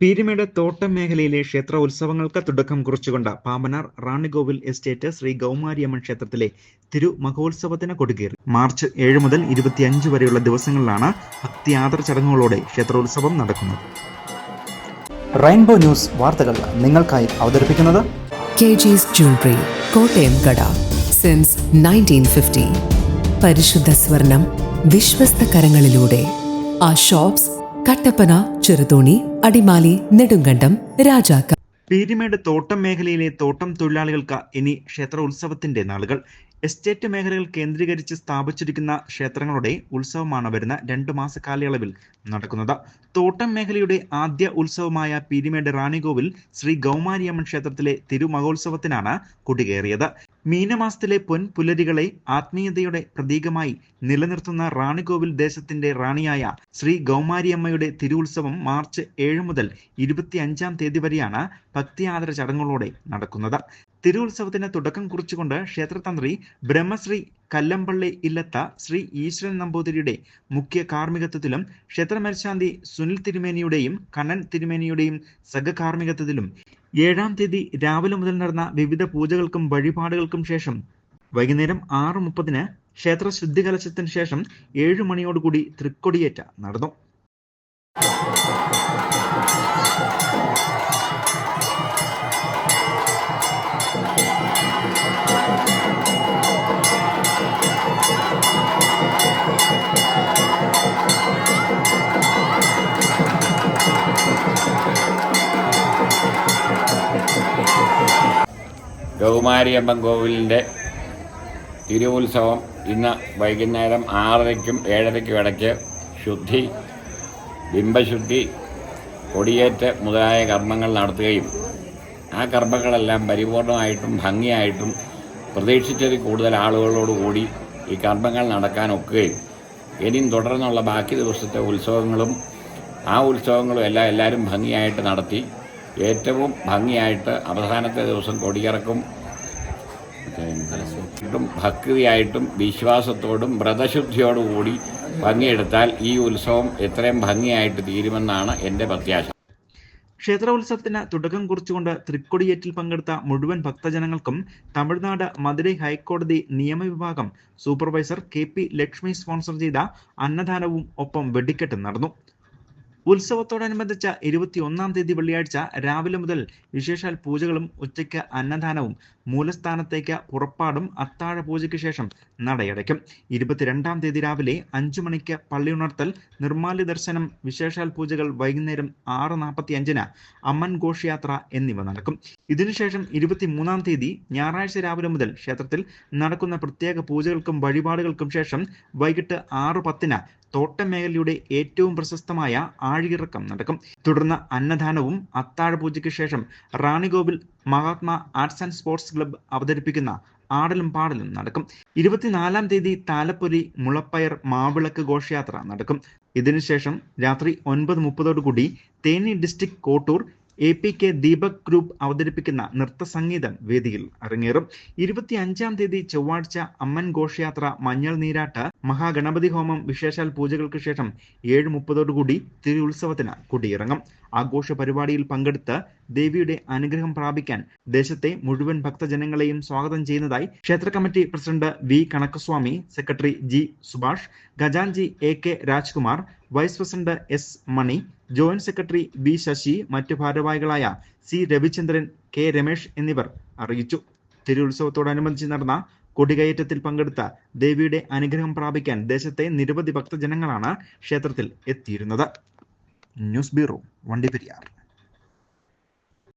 പീരുമേട് തോട്ടം മേഖലയിലെ ക്ഷേത്ര ഉത്സവങ്ങൾക്ക് തുടക്കം കുറിച്ചുകൊണ്ട് പാമ്പനാർ റാണിഗോവിൽ എസ്റ്റേറ്റ് ശ്രീ ഗൗമാരിയമ്മൻ ക്ഷേത്രത്തിലെ തിരു മഹോത്സവത്തിന് കൊടുക്കേറി മാർച്ച് ഏഴ് മുതൽ ഇരുപത്തിയഞ്ച് വരെയുള്ള ദിവസങ്ങളിലാണ് ഭക്തിയാദർ ചടങ്ങുകളോടെ ക്ഷേത്രോത്സവം നടക്കുന്നത്. റെയിൻബോ ന്യൂസ് വാർത്തകൾ നിങ്ങൾക്കായി അവതരിപ്പിക്കുന്നത് കെ ജിസ് ജ്വല്ലറി കോട്ടയം കട സിൻസ് നയന്റീൻ ഫിഫ്റ്റി പരിശുദ്ധ സ്വർണം വിശ്വസ്ത കരങ്ങളിലൂടെ. ആ ഷോപ്സ് കട്ടപ്പന ചെറുതോണി അടിമാലി നെടുങ്കണ്ടം രാജാക്ക. പീരിമേട് തോട്ടം മേഖലയിലെ തോട്ടം തൊഴിലാളികൾക്ക് ഇനി ക്ഷേത്ര ഉത്സവത്തിന്റെ നാളുകൾ. എസ്റ്റേറ്റ് മേഖലകൾ കേന്ദ്രീകരിച്ച് സ്ഥാപിച്ചിരിക്കുന്ന ക്ഷേത്രങ്ങളുടെ ഉത്സവമാണ് വരുന്ന രണ്ടു മാസ കാലയളവിൽ നടക്കുന്നത്. തോട്ടം മേഖലയുടെ ആദ്യ ഉത്സവമായ പീരിമേട് റാണികോവിൽ ശ്രീ ഗൗമാരിയമ്മൻ ക്ഷേത്രത്തിലെ തിരുമഹോത്സവത്തിനാണ് കൊടികേറിയത് മീനമാസത്തിലെ പൊൻപുലരികളെ ആത്മീയതയുടെ പ്രതീകമായി നിലനിർത്തുന്ന റാണികോവിൽ ദേശത്തിന്റെ റാണിയായ ശ്രീ ഗൗമാരിയമ്മയുടെ തിരുവുത്സവം മാർച്ച് ഏഴ് മുതൽ ഇരുപത്തിയഞ്ചാം തീയതി വരെയാണ് ഭക്തിയാദര ചടങ്ങുകളോടെ നടക്കുന്നത്. തിരുവുത്സവത്തിന് തുടക്കം കുറിച്ചുകൊണ്ട് ക്ഷേത്രതന്ത്രി ബ്രഹ്മശ്രീ കല്ലമ്പള്ളി ഇല്ലത്ത ശ്രീ ഈശ്വരൻ നമ്പൂതിരിയുടെ മുഖ്യ കാർമ്മികത്വത്തിലും ക്ഷേത്രമേൽശാന്തി സുനിൽ തിരുമേനിയുടെയും കണ്ണൻ തിരുമേനിയുടെയും സഹകാർമ്മികത്വത്തിലും ഏഴാം തീയതി രാവിലെ മുതൽ നടന്ന വിവിധ പൂജകൾക്കും വഴിപാടുകൾക്കും ശേഷം വൈകുന്നേരം ആറ് മുപ്പതിന് ക്ഷേത്ര ശുദ്ധികലശത്തിന് ശേഷം ഏഴു മണിയോടുകൂടി തൃക്കൊടിയേറ്റ നടന്നു. ഗൗമാരിയമ്മൻ കോവിലിന്റെ തിരുവുത്സവം ഇന്ന് വൈകുന്നേരം ആറരയ്ക്കും ഏഴരയ്ക്കും ഇടയ്ക്ക് ശുദ്ധി ബിംബശുദ്ധി കൊടിയേറ്റ് മുതലായ കർമ്മങ്ങൾ നടത്തുകയും ആ കർമ്മങ്ങളെല്ലാം പരിപൂർണമായിട്ടും ഭംഗിയായിട്ടും പ്രതീക്ഷിച്ചതിൽ കൂടുതൽ ആളുകളോടുകൂടി ഈ കർമ്മങ്ങൾ നടക്കാൻ ഒക്കുകയും ഇനിയും തുടർന്നുള്ള ബാക്കി ദിവസത്തെ ഉത്സവങ്ങളും ആ ഉത്സവങ്ങളും എല്ലാം എല്ലാവരും ഭംഗിയായിട്ട് നടത്തി ഏറ്റവും ഭംഗിയായിട്ട് അവസാനത്തെ ദിവസം കൊടിയിറക്കും ും. ഭക്തിയായിട്ടും വിശ്വാസത്തോടും വ്രതശുദ്ധിയോടുകൂടി ഭംഗിയെടുത്താൽ ഈ ഉത്സവം എത്രയും ഭംഗിയായിട്ട് തീരുമെന്നാണ് എന്റെ പ്രത്യാശ. ക്ഷേത്രോത്സവത്തിന് തുടക്കം കുറിച്ചുകൊണ്ട് തൃക്കൊടിയേറ്റിൽ പങ്കെടുത്ത മുഴുവൻ ഭക്തജനങ്ങൾക്കും തമിഴ്നാട് മധുരൈ ഹൈക്കോടതി നിയമവിഭാഗം supervisor K P Lakshmi sponsor ചെയ്ത അന്നദാനവും ഒപ്പം വെടിക്കെട്ടും നടന്നു. ഉത്സവത്തോടനുബന്ധിച്ച ഇരുപത്തിയൊന്നാം തീയതി വെള്ളിയാഴ്ച രാവിലെ മുതൽ വിശേഷാൽ പൂജകളും ഉച്ചയ്ക്ക് അന്നദാനവും മൂലസ്ഥാനത്തേക്ക് പുറപ്പാടും അത്താഴ പൂജയ്ക്ക് ശേഷം നടയടയ്ക്കും. ഇരുപത്തിരണ്ടാം തീയതി രാവിലെ അഞ്ചു മണിക്ക് പള്ളിയുണർത്തൽ നിർമ്മാല്യ ദർശനം വിശേഷാൽ പൂജകൾ വൈകുന്നേരം ആറ് നാൽപ്പത്തി അഞ്ചിന് അമ്മൻ ഘോഷയാത്ര എന്നിവ നടക്കും. ഇതിനുശേഷം ഇരുപത്തിമൂന്നാം തീയതി ഞായറാഴ്ച രാവിലെ മുതൽ ക്ഷേത്രത്തിൽ നടക്കുന്ന പ്രത്യേക പൂജകൾക്കും വഴിപാടുകൾക്കും ശേഷം വൈകിട്ട് ആറ് പത്തിന് തോട്ടം മേഖലയുടെ ഏറ്റവും പ്രശസ്തമായ ആഴിയിറക്കം നടക്കും. തുടർന്ന് അന്നദാനവും അത്താഴ പൂജയ്ക്ക് ശേഷം Ranikovil Mahatma arts and sports club അവതരിപ്പിക്കുന്ന ആടലും പാടലും നടക്കും. ഇരുപത്തിനാലാം തീയതി താലപ്പൊലി മുളപ്പയർ മാവിളക്ക് ഘോഷയാത്ര നടക്കും. ഇതിനുശേഷം രാത്രി ഒൻപത് മുപ്പതോടുകൂടി Theni district Kottur A P K Deepak group അവതരിപ്പിക്കുന്ന നൃത്ത സംഗീതം വേദിയിൽ അരങ്ങേറും. ഇരുപത്തി അഞ്ചാം തീയതി ചൊവ്വാഴ്ച അമ്മൻ ഘോഷയാത്ര മഞ്ഞൾ നീരാട്ട് മഹാഗണപതി ഹോമം വിശേഷാൽ പൂജകൾക്ക് ശേഷം ഏഴ് മുപ്പതോടുകൂടി തിരുവുത്സവത്തിന് കൊടിയിറങ്ങും. ആഘോഷ പരിപാടിയിൽ പങ്കെടുത്ത് ദേവിയുടെ അനുഗ്രഹം പ്രാപിക്കാൻ ദേശത്തെ മുഴുവൻ ഭക്തജനങ്ങളെയും സ്വാഗതം ചെയ്യുന്നതായി ക്ഷേത്ര committee president V Kanakaswamy secretary G Subhash ഖജാൻജി A K Rajkumar vice president S Mani joint secretary B Sasi മറ്റു ഭാരവാഹികളായ സി രവിചന്ദ്രൻ കെ രമേശ് എന്നിവർ അറിയിച്ചു. തിരുവുത്സവത്തോടനുബന്ധിച്ച് നടന്ന കൊടികയറ്റത്തിൽ പങ്കെടുത്ത ദേവിയുടെ അനുഗ്രഹം പ്രാപിക്കാൻ ദേശത്തെ നിരവധി ഭക്തജനങ്ങളാണ് ക്ഷേത്രത്തിൽ എത്തിയിരുന്നത്. News bureau Vandiperiyar.